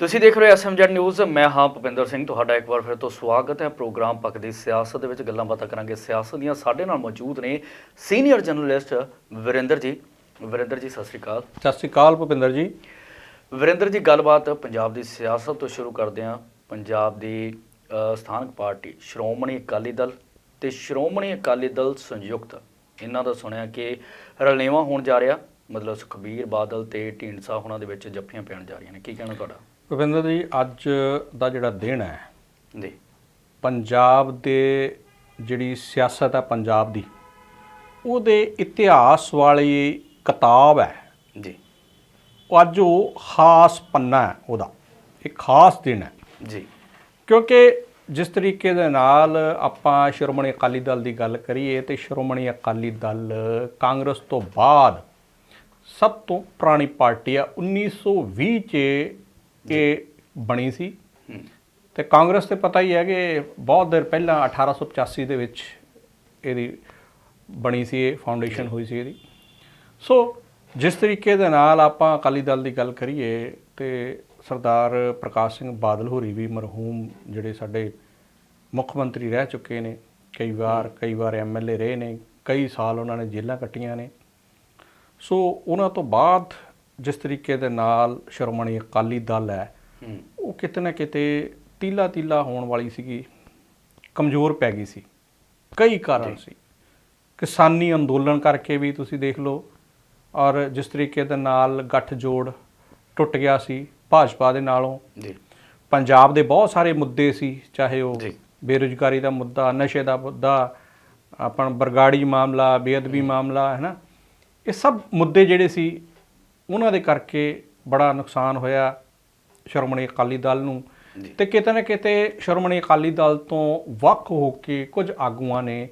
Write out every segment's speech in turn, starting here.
ਤੁਸੀਂ ਦੇਖ ਰਹੇ ਹੋ ਐਸਐਮਜੈਡ ਨਿਊਜ਼ ਮੈਂ ਹਾਂ ਭੁਪਿੰਦਰ ਸਿੰਘ ਤੁਹਾਡਾ ਇੱਕ ਵਾਰ ਫਿਰ ਤੋਂ ਸਵਾਗਤ ਹੈ ਪ੍ਰੋਗਰਾਮ ਪੱਕ ਦੀ ਸਿਆਸਤ ਦੇ ਵਿੱਚ ਗੱਲਾਂ ਬਾਤਾਂ ਕਰਾਂਗੇ। ਸਿਆਸਤ ਦੀਆਂ ਸਾਡੇ ਨਾਲ ਮੌਜੂਦ ਨੇ ਸੀਨੀਅਰ ਜਰਨਲਿਸਟ ਵਿਰਿੰਦਰ ਜੀ। ਵਿਰਿੰਦਰ ਜੀ ਸਤਿ ਸ਼੍ਰੀ ਅਕਾਲ। ਸਤਿ ਸ਼੍ਰੀ ਅਕਾਲ ਭੁਪਿੰਦਰ ਜੀ। ਵਿਰਿੰਦਰ ਜੀ ਗੱਲਬਾਤ ਪੰਜਾਬ ਦੀ ਸਿਆਸਤ ਤੋਂ ਸ਼ੁਰੂ ਕਰਦੇ ਹਾਂ। ਪੰਜਾਬ ਦੀ ਸਥਾਨਕ ਪਾਰਟੀ ਸ਼੍ਰੋਮਣੀ ਅਕਾਲੀ ਦਲ ਤੇ ਸ਼੍ਰੋਮਣੀ ਅਕਾਲੀ ਦਲ ਸੰਯੁਕਤ। ਇਹਨਾਂ ਦਾ ਸੁਣਿਆ ਕਿ ਰਲੇਵਾਂ ਹੋਣ ਜਾ ਰਿਹਾ ਮਤਲਬ ਸੁਖਬੀਰ ਬਾਦਲ ਤੇ ਢੀਂਡਸਾ ਹੋਣਾ ਦੇ ਵਿੱਚ ਜੱਫੀਆਂ ਪੈਣ ਜਾ ਰਹੀਆਂ ਨੇ। ਕੀ ਕਹਿਣਾ ਤੁਹਾਡਾ? ਭੁਪਿੰਦਰ ਜੀ ਅੱਜ ਦਾ ਜਿਹੜਾ ਦਿਨ ਹੈ ਜੀ। ਪੰਜਾਬ ਦੇ ਜਿਹੜੀ ਸਿਆਸਤ ਹੈ ਪੰਜਾਬ ਦੀ ਉਹਦੇ ਇਤਿਹਾਸ ਵਾਲੀ ਕਿਤਾਬ ਹੈ। ਜੀ। ਉਹ ਅੱਜ ਉਹ ਖਾਸ ਪੰਨਾ ਹੈ ਉਹਦਾ ਇੱਕ ਖਾਸ ਦਿਨ ਹੈ। ਜੀ। ਕਿਉਂਕਿ ਜਿਸ ਤਰੀਕੇ ਦੇ ਨਾਲ ਆਪਾਂ ਸ਼੍ਰੋਮਣੀ ਅਕਾਲੀ ਦਲ ਦੀ ਗੱਲ ਕਰੀਏ ਤੇ ਸ਼੍ਰੋਮਣੀ ਅਕਾਲੀ ਦਲ ਕਾਂਗਰਸ ਤੋਂ ਬਾਅਦ ਸਭ ਤੋਂ ਪੁਰਾਣੀ ਪਾਰਟੀ ਆ 1920 ਚ ਇਹ ਬਣੀ ਸੀ। ਹੂੰ ਤੇ ਕਾਂਗਰਸ ਤੇ ਪਤਾ ਹੀ ਹੈ ਕਿ ਬਹੁਤ ਦੇਰ ਪਹਿਲਾਂ 1885 ਦੇ ਵਿੱਚ ਇਹਦੀ ਬਣੀ ਸੀ, ਇਹ ਫਾਊਂਡੇਸ਼ਨ ਹੋਈ ਸੀ ਇਹਦੀ। ਸੋ ਜਿਸ ਤਰੀਕੇ ਦੇ ਨਾਲ ਆਪਾਂ ਅਕਾਲੀ ਦਲ ਦੀ ਗੱਲ ਕਰੀਏ ਤੇ ਸਰਦਾਰ ਪ੍ਰਕਾਸ਼ ਸਿੰਘ ਬਾਦਲ ਹੋਰੀ ਵੀ ਮਰਹੂਮ ਜਿਹੜੇ ਸਾਡੇ ਮੁੱਖ ਮੰਤਰੀ ਰਹਿ ਚੁੱਕੇ ਨੇ, ਕਈ ਵਾਰ ਕਈ ਵਾਰ ਐਮਐਲਏ ਰਹੇ ਨੇ, ਕਈ ਸਾਲ ਉਹਨਾਂ ਨੇ ਜੇਲ੍ਹਾਂ ਕੱਟੀਆਂ ਨੇ। ਸੋ ਉਹਨਾਂ ਤੋਂ ਬਾਅਦ ਜਿਸ ਤਰੀਕੇ ਦੇ ਨਾਲ ਸ਼੍ਰੋਮਣੀ ਅਕਾਲੀ ਦਲ ਹੈ ਉਹ ਕਿਤੇ ਨਾ ਕਿਤੇ ਤੀਲਾ ਤੀਲਾ ਹੋਣ ਵਾਲੀ ਸੀਗੀ ਕਮਜ਼ੋਰ ਪੈ ਗਈ ਸੀ। ਕਈ ਕਾਰਨ ਸੀ। ਕਿਸਾਨੀ ਅੰਦੋਲਨ ਕਰਕੇ ਵੀ ਤੁਸੀਂ ਦੇਖ ਲਓ ਔਰ ਜਿਸ ਤਰੀਕੇ ਦੇ ਨਾਲ ਗੱਠ ਜੋੜ ਟੁੱਟ ਗਿਆ ਸੀ ਭਾਜਪਾ ਦੇ ਨਾਲੋਂ। ਜੀ। ਪੰਜਾਬ ਦੇ ਬਹੁਤ ਸਾਰੇ ਮੁੱਦੇ ਸੀ ਚਾਹੇ ਉਹ। ਬੇਰੁਜ਼ਗਾਰੀ ਦਾ ਮੁੱਦਾ ਨਸ਼ੇ ਦਾ ਮੁੱਦਾ ਆਪਣਾ ਬਰਗਾੜੀ ਮਾਮਲਾ ਬੇਅਦਬੀ ਮਾਮਲਾ ਹੈ ਨਾ ਇਹ ਸਭ ਮੁੱਦੇ ਜਿਹੜੇ ਸੀ ਉਹਨਾਂ ਦੇ ਕਰਕੇ ਬੜਾ ਨੁਕਸਾਨ ਹੋਇਆ ਸ਼੍ਰੋਮਣੀ ਅਕਾਲੀ ਦਲ ਨੂੰ। ਤੇ ਕਿਤੇ ਨਾ ਕਿਤੇ ਸ਼੍ਰੋਮਣੀ ਅਕਾਲੀ ਦਲ ਤੋਂ ਵੱਖ ਹੋ ਕੇ ਕੁਝ ਆਗੂਆਂ ਨੇ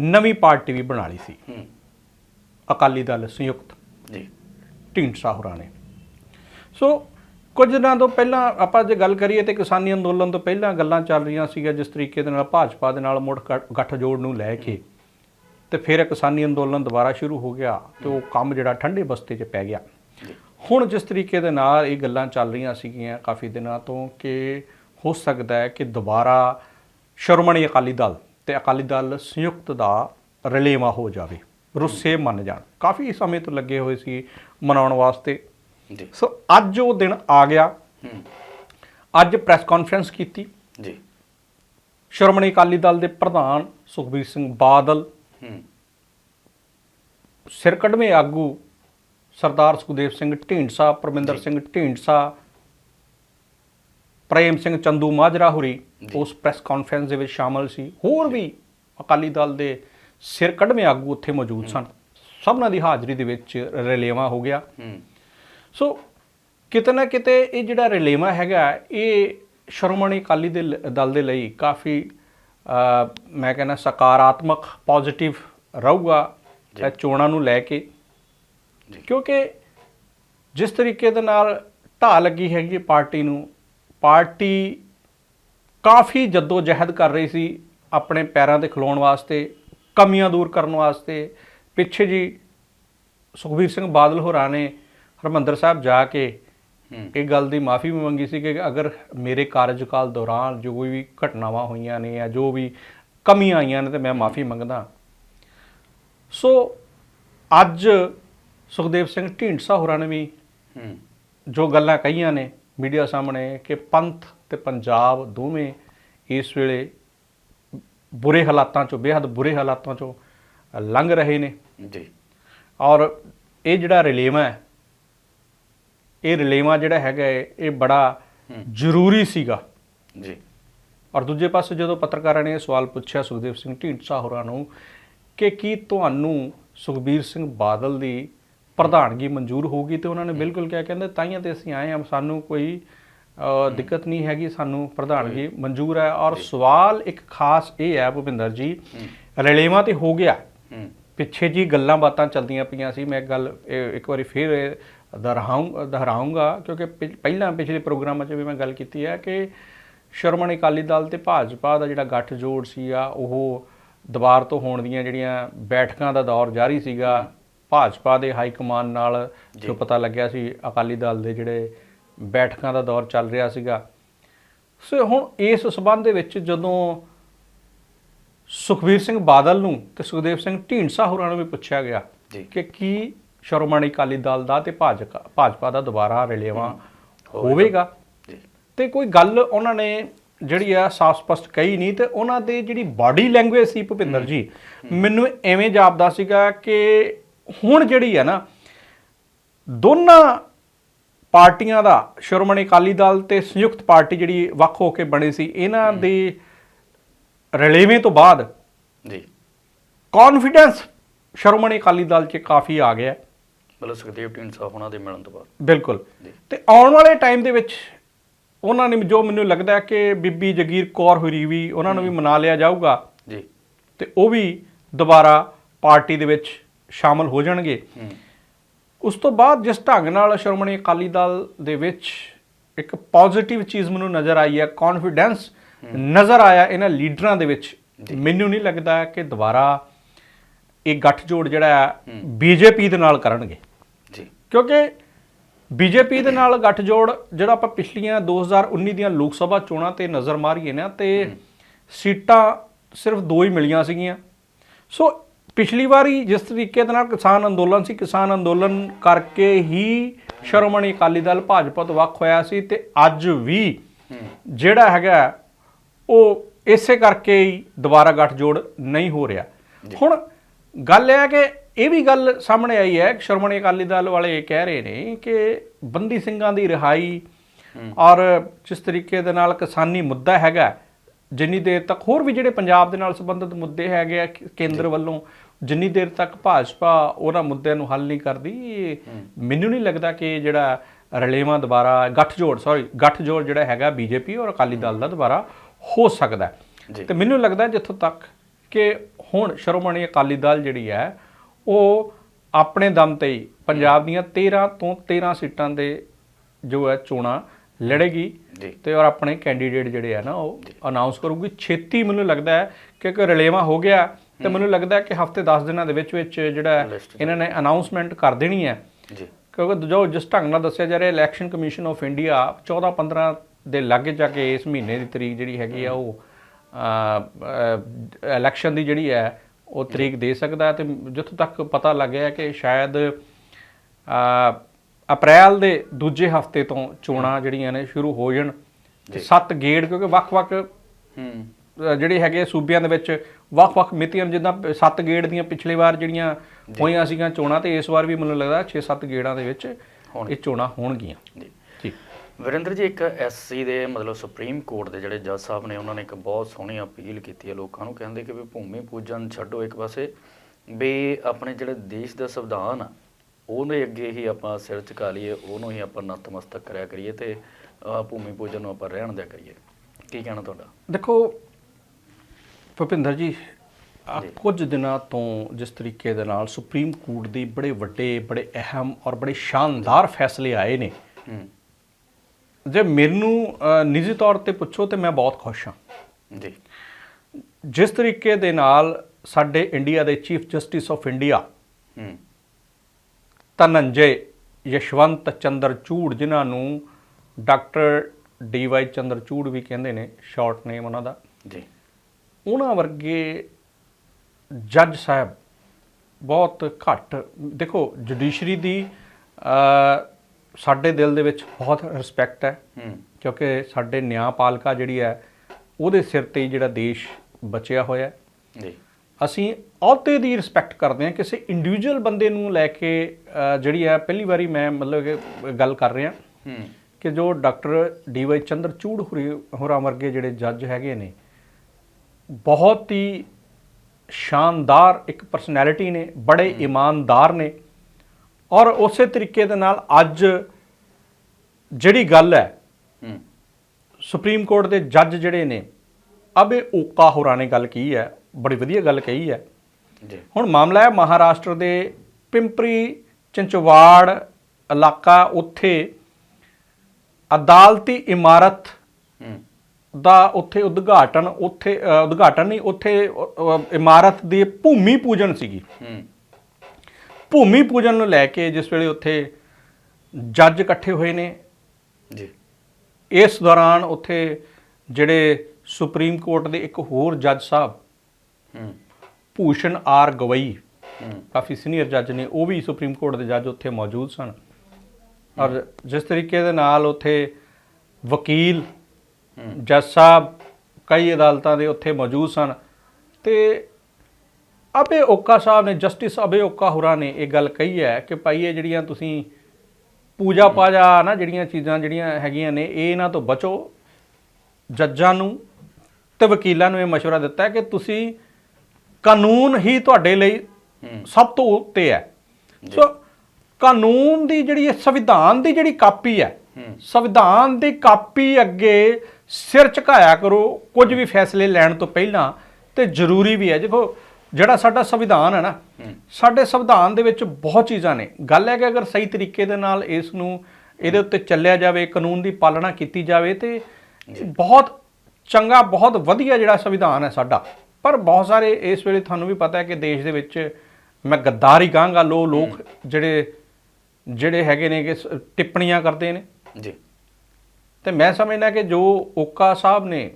ਨਵੀਂ ਪਾਰਟੀ ਵੀ ਬਣਾ ਲਈ ਸੀ। ਅਕਾਲੀ ਦਲ ਸੰਯੁਕਤ। ਜੀ। ਢੀਂਡਸਾ ਹੋਰਾਂ ਨੇ। ਸੋ ਕੁਝ ਦਿਨਾਂ ਤੋਂ ਪਹਿਲਾਂ ਆਪਾਂ ਜੇ ਗੱਲ ਕਰੀਏ ਤੇ ਕਿਸਾਨੀ ਅੰਦੋਲਨ ਤੋਂ ਪਹਿਲਾਂ ਗੱਲਾਂ ਚੱਲ ਰਹੀਆਂ ਸੀਗੀਆਂ ਜਿਸ ਤਰੀਕੇ ਦੇ ਨਾਲ ਭਾਜਪਾ ਦੇ ਨਾਲ ਮੁੜ ਗੱਠ- ਗੱਠਜੋੜ ਨੂੰ ਲੈ ਕੇ। ਤੇ ਫਿਰ ਕਿਸਾਨੀ ਅੰਦੋਲਨ ਦੁਬਾਰਾ ਸ਼ੁਰੂ ਹੋ ਗਿਆ ਤੇ ਉਹ ਕੰਮ ਜਿਹੜਾ ਠੰਡੇ ਬਸਤੇ 'ਚ ਪੈ ਗਿਆ। ਹੁਣ ਜਿਸ ਤਰੀਕੇ ਦੇ ਨਾਲ ਇਹ ਗੱਲਾਂ ਚੱਲ ਰਹੀਆਂ ਸੀਗੀਆਂ ਕਾਫੀ ਦਿਨਾਂ ਤੋਂ ਕਿ ਹੋ ਸਕਦਾ ਹੈ ਕਿ ਦੁਬਾਰਾ ਸ਼੍ਰੋਮਣੀ ਅਕਾਲੀ ਦਲ ਤੇ ਅਕਾਲੀ ਦਲ ਸੰਯੁਕਤ ਦਾ ਰਲੇਵਾ ਹੋ ਜਾਵੇ ਰੁੱਸੇ ਮੰਨ ਜਾਣ। ਕਾਫੀ ਸਮੇਂ ਤੋਂ ਲੱਗੇ ਹੋਏ ਸੀ ਮਨਾਉਣ ਵਾਸਤੇ। ਜੀ। ਸੋ ਅੱਜ ਉਹ ਦਿਨ ਆ ਗਿਆ। ਅੱਜ ਪ੍ਰੈਸ ਕਾਨਫਰੰਸ ਕੀਤੀ। ਜੀ। ਸ਼੍ਰੋਮਣੀ ਅਕਾਲੀ ਦਲ ਦੇ ਪ੍ਰਧਾਨ ਸੁਖਬੀਰ ਸਿੰਘ ਬਾਦਲ ਹੂੰ। ਸਿਰਕੜਵੇਂ ਆਗੂ ਸਰਦਾਰ ਸੁਖਦੇਵ ਸਿੰਘ ਢੀਂਡਸਾ ਪਰਮਿੰਦਰ ਸਿੰਘ ਢੀਂਡਸਾ ਪ੍ਰੇਮ ਸਿੰਘ ਚੰਦੂ ਮਾਜਰਾ ਹੁਰੀ ਉਸ ਪ੍ਰੈਸ ਕਾਨਫਰੰਸ ਦੇ ਵਿੱਚ ਸ਼ਾਮਲ ਸੀ। ਹੋਰ ਵੀ ਅਕਾਲੀ ਦਲ ਦੇ ਸਿਰਕੜਵੇਂ ਆਗੂ ਉੱਥੇ ਮੌਜੂਦ ਸਨ। ਸਭਨਾਂ ਦੀ ਹਾਜ਼ਰੀ ਦੇ ਵਿੱਚ ਰਲੇਵਾ ਹੋ ਗਿਆ। ਸੋ ਕਿਤੇ ਨਾ ਕਿਤੇ ਇਹ ਜਿਹੜਾ ਰਿਲੇਵਾ ਹੈਗਾ ਇਹ ਸ਼੍ਰੋਮਣੀ ਅਕਾਲੀ ਦੇ ਦਲ ਦੇ ਲਈ ਕਾਫੀ ਮੈਂ ਕਹਿੰਦਾ ਸਕਾਰਾਤਮਕ ਪੋਜ਼ਿਟਿਵ ਰਹੂਗਾ ਚੋਣਾਂ ਨੂੰ ਲੈ ਕੇ। ਕਿਉਂਕਿ ਜਿਸ ਤਰੀਕੇ ਦੇ ਨਾਲ ਢਾਹ ਲੱਗੀ ਹੈਗੀ ਪਾਰਟੀ ਨੂੰ ਪਾਰਟੀ ਕਾਫੀ ਜੱਦੋ ਜਹਿਦ ਕਰ ਰਹੀ ਸੀ ਆਪਣੇ ਪੈਰਾਂ ਤੇ ਖਲੋਣ ਵਾਸਤੇ ਕਮੀਆਂ ਦੂਰ ਕਰਨ ਵਾਸਤੇ। ਪਿੱਛੇ ਜੀ ਸੁਖਬੀਰ ਸਿੰਘ ਬਾਦਲ ਹੋਰਾਂ ਨੇ ਹਰਮੰਦਰ ਸਾਹਿਬ ਜਾ ਕੇ ਇਹ ਗੱਲ ਦੀ ਮਾਫੀ ਵੀ ਮੰਗੀ ਸੀ ਕਿ ਅਗਰ ਮੇਰੇ ਕਾਰਜਕਾਲ ਦੌਰਾਨ ਜੋ ਕੋਈ ਵੀ ਘਟਨਾਵਾਂ ਹੋਈਆਂ ਨੇ ਜਾਂ ਜੋ ਵੀ ਕਮੀਆਂ ਆਈਆਂ ਨੇ ਤੇ ਮੈਂ ਮਾਫੀ ਮੰਗਦਾ। ਸੋ ਅੱਜ ਸੁਖਦੇਵ ਸਿੰਘ ਢੀਂਡਸਾ ਹੋਰਾਂ ਨੇ ਵੀ ਹੂੰ। ਜੋ ਗੱਲਾਂ ਕਹੀਆਂ ਨੇ ਮੀਡੀਆ ਸਾਹਮਣੇ ਕਿ ਪੰਥ ਤੇ ਪੰਜਾਬ ਦੋਵੇਂ ਇਸ ਵੇਲੇ ਬੁਰੇ ਹਾਲਾਤਾਂ ਚੋਂ ਬੇਹੱਦ ਬੁਰੇ ਹਾਲਾਤਾਂ ਚੋਂ ਲੰਘ ਰਹੇ ਨੇ। ਜੀ। ਔਰ ਇਹ ਜਿਹੜਾ ਰਿਲੇਵਾ ਹੈ ਇਹ ਰਿਲੇਵਾ ਜਿਹੜਾ ਹੈਗਾ ਇਹ ਬੜਾ ਜ਼ਰੂਰੀ ਸੀਗਾ। ਜੀ। ਔਰ ਦੂਜੇ ਪਾਸੇ ਜਦੋਂ ਪੱਤਰਕਾਰਾਂ ਨੇ ਇਹ ਸਵਾਲ ਪੁੱਛਿਆ ਸੁਖਦੇਵ ਸਿੰਘ ਢੀਂਡਸਾ ਹੋਰਾਂ ਨੂੰ ਕਿ ਕੀ ਤੁਹਾਨੂੰ ਸੁਖਬੀਰ ਸਿੰਘ ਬਾਦਲ ਦੀ ਪ੍ਰਧਾਨਗੀ ਮਨਜ਼ੂਰ ਹੋਗੀ ਤੇ ਉਹਨਾਂ ਨੇ ਬਿਲਕੁਲ ਕਿਹਾ ਕਹਿੰਦੇ ਤਾਈਆਂ ਤੇ ਅਸੀਂ ਆਏ ਹਾਂ ਸਾਨੂੰ ਕੋਈ ਦਿੱਕਤ ਨਹੀਂ ਹੈਗੀ ਸਾਨੂੰ ਪ੍ਰਧਾਨਗੀ ਮਨਜ਼ੂਰ ਹੈ। ਔਰ ਸਵਾਲ ਇੱਕ ਖਾਸ ਇਹ ਹੈ ਭੁਪਿੰਦਰ ਜੀ ਰਿਲੇਵਾ ਤੇ ਹੋ ਗਿਆ। ਪਿੱਛੇ ਜੀ ਗੱਲਾਂ ਬਾਤਾਂ ਚੱਲਦੀਆਂ ਪਈਆਂ ਸੀ ਮੈਂ ਗੱਲ ਇੱਕ ਵਾਰੀ ਫਿਰ ਇਹ ਦੁਹਰਾਊਂ ਦੁਹਰਾਊਂਗਾ ਕਿਉਂਕਿ ਪਹਿਲਾਂ ਪਿਛਲੇ ਪ੍ਰੋਗਰਾਮਾਂ 'ਚ ਵੀ ਮੈਂ ਗੱਲ ਕੀਤੀ ਹੈ ਕਿ ਸ਼੍ਰੋਮਣੀ ਅਕਾਲੀ ਦਲ ਤੇ ਭਾਜਪਾ ਦਾ ਜਿਹੜਾ ਗੱਠ ਜੋੜ ਸੀ ਆ ਉਹ ਦੁਬਾਰ ਤੋਂ ਹੋਣ ਦੀਆਂ ਜਿਹੜੀਆਂ ਬੈਠਕਾਂ ਦਾ ਦੌਰ ਜਾਰੀ ਸੀਗਾ ਭਾਜਪਾ ਦੇ ਹਾਈ ਕਮਾਨ ਨਾਲ ਜੋ। ਪਤਾ ਲੱਗਿਆ ਸੀ ਅਕਾਲੀ ਦਲ ਦੇ ਜਿਹੜੇ ਬੈਠਕਾਂ ਦਾ ਦੌਰ ਚੱਲ ਰਿਹਾ ਸੀਗਾ। ਸੋ ਹੁਣ ਇਸ ਸਬੰਧ ਦੇ ਵਿੱਚ ਜਦੋਂ ਸੁਖਬੀਰ ਸਿੰਘ ਬਾਦਲ ਨੂੰ ਤੇ ਸੁਖਦੇਵ ਸਿੰਘ ਢੀਂਡਸਾ ਹੋਰਾਂ ਨੂੰ ਵੀ ਪੁੱਛਿਆ ਗਿਆ। ਕਿ ਕੀ ਸ਼੍ਰੋਮਣੀ ਅਕਾਲੀ ਦਲ ਦਾ ਤੇ ਭਾਜਪਾ ਭਾਜਪਾ ਦਾ ਦੁਬਾਰਾ ਰਲੇਵਾਂ ਹੋਵੇਗਾ। ਤੇ ਕੋਈ ਗੱਲ ਉਹਨਾਂ ਨੇ ਜਿਹੜੀ ਆ ਸਾਫ਼ ਸਪਸ਼ਟ ਕਹੀ ਨਹੀਂ ਤੇ ਉਹਨਾਂ ਦੇ ਜਿਹੜੀ ਬਾਡੀ ਲੈਂਗੁਏਜ ਸੀ ਭੁਪਿੰਦਰ ਜੀ ਮੈਨੂੰ ਐਵੇਂ ਜਾਪਦਾ ਸੀਗਾ ਕਿ ਹੁਣ ਜਿਹੜੀ ਹੈ ਨਾ ਦੋਨਾਂ ਪਾਰਟੀਆਂ ਦਾ ਸ਼੍ਰੋਮਣੀ ਅਕਾਲੀ ਦਲ ਤੇ ਸੰਯੁਕਤ ਪਾਰਟੀ ਜਿਹੜੀ ਵੱਖ ਹੋ ਕੇ ਬਣੀ ਸੀ ਇਹਨਾਂ ਦੇ ਰਲੇਵੇਂ ਤੋਂ ਬਾਅਦ ਜੀ। ਕੌਨਫੀਡੈਂਸ ਸ਼੍ਰੋਮਣੀ ਅਕਾਲੀ ਦਲ 'ਚ ਕਾਫੀ ਆ ਗਿਆ। ਮਤਲਬ ਸੁਖਦੇਵ ਢੀਂਡਸਾ ਉਹਨਾਂ ਦੇ ਮਿਲਣ ਤੋਂ ਬਾਅਦ। ਬਿਲਕੁਲ। ਤੇ ਆਉਣ ਵਾਲੇ ਟਾਈਮ ਦੇ ਵਿੱਚ ਉਹਨਾਂ ਨੇ ਜੋ ਮੈਨੂੰ ਲੱਗਦਾ ਹੈ ਕਿ ਬੀਬੀ ਜਗੀਰ ਕੌਰ ਹੋਰੀ ਵੀ ਉਹਨਾਂ ਨੂੰ ਵੀ ਮਨਾ ਲਿਆ ਜਾਊਗਾ ਜੀ। ਤੇ ਉਹ ਵੀ ਦੁਬਾਰਾ ਪਾਰਟੀ ਦੇ ਵਿੱਚ ਸ਼ਾਮਲ ਹੋ ਜਾਣਗੇ। ਉਸ ਤੋਂ ਬਾਅਦ ਜਿਸ ਢੰਗ ਨਾਲ ਸ਼੍ਰੋਮਣੀ ਅਕਾਲੀ ਦਲ ਦੇ ਵਿੱਚ ਇੱਕ ਪੋਜ਼ਿਟਿਵ ਚੀਜ਼ ਮੈਨੂੰ ਨਜ਼ਰ ਆਈ ਹੈ ਕੌਨਫੀਡੈਂਸ ਨਜ਼ਰ ਆਇਆ ਇਹਨਾਂ ਲੀਡਰਾਂ ਦੇ ਵਿੱਚ ਮੈਨੂੰ ਨਹੀਂ ਲੱਗਦਾ ਕਿ ਦੁਬਾਰਾ ਇਹ ਗੱਠਜੋੜ ਜਿਹੜਾ ਹੈ ਬੀਜੇਪੀ ਦੇ ਨਾਲ ਕਰਨਗੇ। ਜੀ। ਕਿਉਂਕਿ ਬੀਜੇਪੀ ਦੇ ਨਾਲ ਗੱਠਜੋੜ ਜਿਹੜਾ ਆਪਾਂ ਪਿਛਲੀਆਂ 2019 ਦੀਆਂ ਲੋਕ ਸਭਾ ਚੋਣਾਂ ਤੇ ਨਜ਼ਰ ਮਾਰੀਏ ਨਾ ਤੇ ਸੀਟਾਂ ਸਿਰਫ ਦੋ ਹੀ ਮਿਲੀਆਂ ਸੀਗੀਆਂ। ਸੋ ਪਿਛਲੀ ਵਾਰੀ ਜਿਸ ਤਰੀਕੇ ਦੇ ਨਾਲ ਕਿਸਾਨ ਅੰਦੋਲਨ ਸੀ ਕਿਸਾਨ ਅੰਦੋਲਨ ਕਰਕੇ ਹੀ ਸ਼੍ਰੋਮਣੀ ਅਕਾਲੀ ਦਲ ਭਾਜਪਾ ਤੋਂ ਵੱਖ ਹੋਇਆ ਸੀ ਤੇ ਅੱਜ ਵੀ ਜਿਹੜਾ ਹੈਗਾ ਉਹ ਇਸੇ ਕਰਕੇ ਹੀ ਦੁਬਾਰਾ ਗੱਠਜੋੜ ਨਹੀਂ ਹੋ ਰਿਹਾ। ਹੁਣ ਗੱਲ ਇਹ ਹੈ ਕਿ ਇਹ ਵੀ ਗੱਲ ਸਾਹਮਣੇ ਆਈ ਹੈ ਕਿ ਸ਼੍ਰੋਮਣੀ ਅਕਾਲੀ ਦਲ ਵਾਲੇ ਇਹ ਕਹਿ ਰਹੇ ਨੇ ਕਿ ਬੰਦੀ ਸਿੰਘਾਂ ਦੀ ਰਿਹਾਈ ਔਰ ਜਿਸ ਤਰੀਕੇ ਦੇ ਨਾਲ ਕਿਸਾਨੀ ਮੁੱਦਾ ਹੈਗਾ ਜਿੰਨੀ ਦੇਰ ਤੱਕ ਹੋਰ ਵੀ ਜਿਹੜੇ ਪੰਜਾਬ ਦੇ ਨਾਲ ਸੰਬੰਧਿਤ ਮੁੱਦੇ ਹੈਗੇ ਆ ਕੇਂਦਰ ਵੱਲੋਂ ਜਿੰਨੀ ਦੇਰ ਤੱਕ ਭਾਜਪਾ ਉਹਨਾਂ ਮੁੱਦਿਆਂ ਨੂੰ ਹੱਲ ਨਹੀਂ ਕਰਦੀ ਮੈਨੂੰ ਨਹੀਂ ਲੱਗਦਾ ਕਿ ਜਿਹੜਾ ਰਲੇਵਾਂ ਦੁਬਾਰਾ ਗੱਠਜੋੜ ਸੌਰੀ ਗੱਠਜੋੜ ਜਿਹੜਾ ਹੈਗਾ ਬੀਜੇਪੀ ਔਰ ਅਕਾਲੀ ਦਲ ਦਾ ਦੁਬਾਰਾ ਹੋ ਸਕਦਾ। ਤੇ ਮੈਨੂੰ ਲੱਗਦਾ ਜਿੱਥੋਂ ਤੱਕ ਕਿ ਹੁਣ ਸ਼੍ਰੋਮਣੀ ਅਕਾਲੀ ਦਲ ਜਿਹੜੀ ਹੈ ਉਹ ਆਪਣੇ ਦਮ ਤੇ ਹੀ ਪੰਜਾਬ ਦੀਆਂ 13 ਤੋਂ 13 ਸੀਟਾਂ ਦੇ ਜੋ ਹੈ ਚੋਣਾਂ ਲੜੇਗੀ। ਤੇ ਔਰ ਆਪਣੇ ਕੈਂਡੀਡੇਟ ਜਿਹੜੇ ਆ ਨਾ ਉਹ ਅਨਾਉਂਸ ਕਰੂਗੀ। ਛੇਤੀ ਮੈਨੂੰ ਲੱਗਦਾ ਹੈ ਕਿ ਕਿ ਰਲੇਵਾ ਹੋ ਗਿਆ ਤੇ ਮੈਨੂੰ ਲੱਗਦਾ ਹੈ ਕਿ ਹਫ਼ਤੇ 10 ਦਿਨਾਂ ਦੇ ਵਿੱਚ ਵਿੱਚ ਜਿਹੜਾ ਇਹਨਾਂ ਨੇ ਅਨਾਉਂਸਮੈਂਟ ਕਰ ਦੇਣੀ ਹੈ। ਜੀ। ਕਿਉਂਕਿ ਜੋ ਜਿਸ ਢੰਗ ਨਾਲ ਦੱਸਿਆ ਜਾ ਰਿਹਾ ਇਲੈਕਸ਼ਨ ਕਮਿਸ਼ਨ ਆਫ ਇੰਡੀਆ 14 15 ਦੇ ਲਾਗੇ ਜਾ ਕੇ ਇਸ ਮਹੀਨੇ ਦੀ ਤਰੀਕ ਜਿਹੜੀ ਹੈਗੀ ਆ ਉਹ ਇਲੈਕਸ਼ਨ ਦੀ ਜਿਹੜੀ ਹੈ ਉਹ ਤਰੀਕ ਦੇ ਸਕਦਾ ਤੇ ਜਿੱਥੋਂ ਤੱਕ ਪਤਾ ਲੱਗਿਆ ਕਿ ਸ਼ਾਇਦ ਅ, ਅਪ੍ਰੈਲ ਦੇ ਦੂਜੇ ਹਫ਼ਤੇ ਤੋਂ ਚੋਣਾਂ ਜਿਹੜੀਆਂ ਨੇ ਸ਼ੁਰੂ ਹੋ ਜਾਣ ਤੇ ਸੱਤ ਗੇੜ ਕਿਉਂਕਿ ਵੱਖ-ਵੱਖ ਹੂੰ। ਜਿਹੜੇ ਹੈਗੇ ਸੂਬਿਆਂ ਦੇ ਵਿੱਚ ਵੱਖ-ਵੱਖ ਮਿਤੀਆਂ ਜਿੱਦਾਂ ਸੱਤ ਗੇੜ ਦੀਆਂ ਪਿਛਲੀ ਵਾਰ ਜਿਹੜੀਆਂ ਹੋਈਆਂ ਸੀਗੀਆਂ ਚੋਣਾਂ ਤੇ ਇਸ ਵਾਰ ਵੀ ਮੈਨੂੰ ਲੱਗਦਾ 6-7 ਗੇੜਾਂ ਦੇ ਵਿੱਚ ਇਹ ਚੋਣਾਂ ਹੋਣਗੀਆਂ। ਜੀ। ਜੀ। ਵਰਿੰਦਰ ਜੀ ਇੱਕ ਐਸਸੀ ਦੇ ਮਤਲਬ ਸੁਪਰੀਮ ਕੋਰਟ ਦੇ ਜਿਹੜੇ ਜੱਜ ਸਾਹਿਬ ਨੇ ਉਹਨਾਂ ਨੇ ਇੱਕ ਬਹੁਤ ਸੋਹਣੀ ਅਪੀਲ ਕੀਤੀ ਹੈ ਲੋਕਾਂ ਨੂੰ ਕਹਿੰਦੇ ਕਿ ਵੀ ਭੂਮੀ ਪੂਜਨ ਛੱਡੋ ਇੱਕ ਪਾਸੇ ਵੀ ਆਪਣੇ ਜਿਹੜੇ ਦੇਸ਼ ਦਾ ਸੰਵਿਧਾਨ ਆ ਉਹਦੇ ਅੱਗੇ ਹੀ ਆਪਾਂ ਸਿਰ ਝੁਕਾ ਲਈਏ ਉਹਨੂੰ ਹੀ ਆਪਾਂ ਨਤਮਸਤਕ ਕਰਿਆ ਕਰੀਏ ਤੇ ਭੂਮੀ ਪੂਜਨ ਨੂੰ ਆਪਾਂ ਰਹਿਣ ਦਿਆ ਕਰੀਏ। ਕੀ ਕਹਿਣਾ ਤੁਹਾਡਾ? ਦੇਖੋ ਭੁਪਿੰਦਰ ਜੀ ਆਹ ਕੁਝ ਦਿਨਾਂ ਤੋਂ ਜਿਸ ਤਰੀਕੇ ਦੇ ਨਾਲ ਸੁਪਰੀਮ ਕੋਰਟ ਦੀ ਬੜੇ ਵੱਡੇ ਬੜੇ ਅਹਿਮ ਔਰ ਬੜੇ ਸ਼ਾਨਦਾਰ ਫੈਸਲੇ ਆਏ ਨੇ। ਜੇ ਮੈਨੂੰ ਨਿੱਜੀ ਤੌਰ ਤੇ ਪੁੱਛੋ ਤੇ ਮੈਂ ਬਹੁਤ ਖੁਸ਼ ਹਾਂ। ਜੀ। ਜਿਸ ਤਰੀਕੇ ਦੇ ਨਾਲ ਸਾਡੇ ਇੰਡੀਆ ਦੇ ਚੀਫ ਜਸਟਿਸ ਆਫ ਇੰਡੀਆ ਹੂੰ। ਧਨੰਜੇ ਯਸ਼ਵੰਤ ਚੰਦਰ ਚੂੜ ਜਿਨ੍ਹਾਂ ਨੂੰ ਡਾਕਟਰ ਡੀ ਵਾਈ ਚੰਦਰਚੂੜ ਵੀ ਕਹਿੰਦੇ ਨੇ ਸ਼ਾਰਟ ਨੇਮ ਉਹਨਾਂ ਦਾ। ਜੀ। ਉਹਨਾਂ ਵਰਗੇ ਜੱਜ ਸਾਹਿਬ ਬਹੁਤ ਘੱਟ ਦੇਖੋ ਜੁਡੀਸ਼ਰੀ ਦੀ ਸਾਡੇ ਦਿਲ ਦੇ ਵਿੱਚ ਬਹੁਤ ਰਿਸਪੈਕਟ ਹੈ ਕਿਉਂਕਿ ਸਾਡੇ ਨਿਆਂਪਾਲਕਾ ਜਿਹੜੀ ਹੈ ਉਹਦੇ ਸਿਰ ਤੇ ਜਿਹੜਾ ਦੇਸ਼ ਬਚਿਆ ਹੋਇਆ ਹੈ। ਜੀ। ਅਸੀਂ ਅਹੁਦੇ ਦੀ ਰਿਸਪੈਕਟ ਕਰਦੇ ਹਾਂ ਕਿਸੇ ਇੰਡੀਵਿਜੂਅਲ ਬੰਦੇ ਨੂੰ ਲੈ ਕੇ ਜਿਹੜੀ ਹੈ ਪਹਿਲੀ ਵਾਰੀ ਮੈਂ ਮਤਲਬ ਕਿ ਗੱਲ ਕਰ ਰਿਹਾ। ਕਿ ਜੋ ਡਾਕਟਰ ਡੀਵਾਈ ਚੰਦਰਚੂੜ ਹੋਰੀ ਹੋਰਾਂ ਵਰਗੇ ਜਿਹੜੇ ਜੱਜ ਹੈਗੇ ਨੇ ਬਹੁਤ ਹੀ ਸ਼ਾਨਦਾਰ ਇੱਕ ਪਰਸਨੈਲਿਟੀ ਨੇ ਬੜੇ ਇਮਾਨਦਾਰ ਨੇ। ਔਰ ਉਸੇ ਤਰੀਕੇ ਦੇ ਨਾਲ ਅੱਜ ਜਿਹੜੀ ਗੱਲ ਹੈ ਸੁਪਰੀਮ ਕੋਰਟ ਦੇ ਜੱਜ ਜਿਹੜੇ ਨੇ ਅਬੇ ਓਕਾ ਹੋਰਾਂ ਨੇ ਗੱਲ ਕਹੀ ਹੈ ਬੜੀ ਵਧੀਆ ਗੱਲ ਕਹੀ ਹੈ। ਜੀ। ਹੁਣ ਮਾਮਲਾ ਹੈ ਮਹਾਰਾਸ਼ਟਰ ਦੇ ਪਿੰਪਰੀ ਚੰਚਵਾੜ ਇਲਾਕਾ ਉੱਥੇ ਅਦਾਲਤੀ ਇਮਾਰਤ ਦਾ ਉੱਥੇ ਉਦਘਾਟਨ ਉੱਥੇ ਉਦਘਾਟਨ ਨਹੀਂ ਉੱਥੇ ਇਮਾਰਤ ਦੀ ਭੂਮੀ ਪੂਜਨ ਸੀਗੀ। ਭੂਮੀ ਪੂਜਨ ਨੂੰ ਲੈ ਕੇ ਜਿਸ ਵੇਲੇ ਉੱਥੇ ਜੱਜ ਇਕੱਠੇ ਹੋਏ ਨੇ। ਜੀ। ਇਸ ਦੌਰਾਨ ਉੱਥੇ ਜਿਹੜੇ ਸੁਪਰੀਮ ਕੋਰਟ ਦੇ ਇੱਕ ਹੋਰ ਜੱਜ ਸਾਹਿਬ ਹੂੰ ਭੂਸ਼ਣ ਆਰ ਗਵਈ ਹੂੰ ਕਾਫੀ ਸੀਨੀਅਰ ਜੱਜ ਨੇ ਉਹ ਵੀ ਸੁਪਰੀਮ ਕੋਰਟ ਦੇ ਜੱਜ ਉੱਥੇ ਮੌਜੂਦ ਸਨ ਔਰ ਜਿਸ ਤਰੀਕੇ ਦੇ ਨਾਲ ਉੱਥੇ ਵਕੀਲ ਹੂੰ ਜੱਜ ਸਾਹਿਬ ਕਈ ਅਦਾਲਤਾਂ ਦੇ ਉੱਥੇ ਮੌਜੂਦ ਸਨ ਤੇ ਅਬੇ ਓਕਾ ਸਾਹਿਬ ਨੇ ਜਸਟਿਸ ਅਬੇ ਓਕਾ ਹੋਰਾਂ ਨੇ ਇਹ ਗੱਲ ਕਹੀ ਹੈ ਕਿ ਭਾਈ ਇਹ ਜਿਹੜੀਆਂ ਤੁਸੀਂ ਪੂਜਾ ਪਾਜਾ ਨਾ ਜਿਹੜੀਆਂ ਚੀਜ਼ਾਂ ਜਿਹੜੀਆਂ ਹੈਗੀਆਂ ਨੇ ਇਹ ਇਹਨਾਂ ਤੋਂ ਬਚੋ ਜੱਜਾਂ ਨੂੰ ਤੇ ਵਕੀਲਾਂ ਨੂੰ ਇਹ مشورہ ਦਿੱਤਾ ਹੈ ਕਿ ਤੁਸੀਂ ਕਾਨੂੰਨ ਹੀ ਤੁਹਾਡੇ ਲਈ ਸਭ ਤੋਂ ਉੱਤੇ ਹੈ। ਸੋ ਕਾਨੂੰਨ ਦੀ ਜਿਹੜੀ ਇਹ ਸੰਵਿਧਾਨ ਦੀ ਜਿਹੜੀ ਕਾਪੀ ਹੈ ਸੰਵਿਧਾਨ ਦੀ ਕਾਪੀ ਅੱਗੇ ਸਿਰ ਝੁਕਾਇਆ ਕਰੋ ਕੁਝ ਵੀ ਫੈਸਲੇ ਲੈਣ ਤੋਂ ਪਹਿਲਾਂ ਤੇ ਜ਼ਰੂਰੀ ਵੀ ਹੈ। ਦੇਖੋ ਜਿਹੜਾ ਸਾਡਾ ਸੰਵਿਧਾਨ ਹੈ ਨਾ ਸਾਡੇ ਸੰਵਿਧਾਨ ਦੇ ਵਿੱਚ ਬਹੁਤ ਚੀਜ਼ਾਂ ਨੇ। ਗੱਲ ਹੈ ਕਿ ਅਗਰ ਸਹੀ ਤਰੀਕੇ ਦੇ ਨਾਲ ਇਸ ਨੂੰ ਇਹਦੇ ਉੱਤੇ ਚੱਲਿਆ ਜਾਵੇ ਕਾਨੂੰਨ ਦੀ ਪਾਲਣਾ ਕੀਤੀ ਜਾਵੇ ਤੇ ਬਹੁਤ ਚੰਗਾ ਬਹੁਤ ਵਧੀਆ ਜਿਹੜਾ ਸੰਵਿਧਾਨ ਹੈ ਸਾਡਾ। ਪਰ ਬਹੁਤ ਸਾਰੇ ਇਸ ਵੇਲੇ ਤੁਹਾਨੂੰ ਵੀ ਪਤਾ ਹੈ ਕਿ ਦੇਸ਼ ਦੇ ਵਿੱਚ ਮੈਂ ਗੱਦਾਰੀ ਕਹਾਂਗਾ ਲੋ ਲੋਕ ਜਿਹੜੇ ਜਿਹੜੇ ਹੈਗੇ ਨੇ ਕਿ ਟਿੱਪਣੀਆਂ ਕਰਦੇ ਨੇ। ਜੀ। ਤੇ ਮੈਂ ਸਮਝਦਾ ਕਿ ਜੋ ਓਕਾ ਸਾਹਿਬ ਨੇ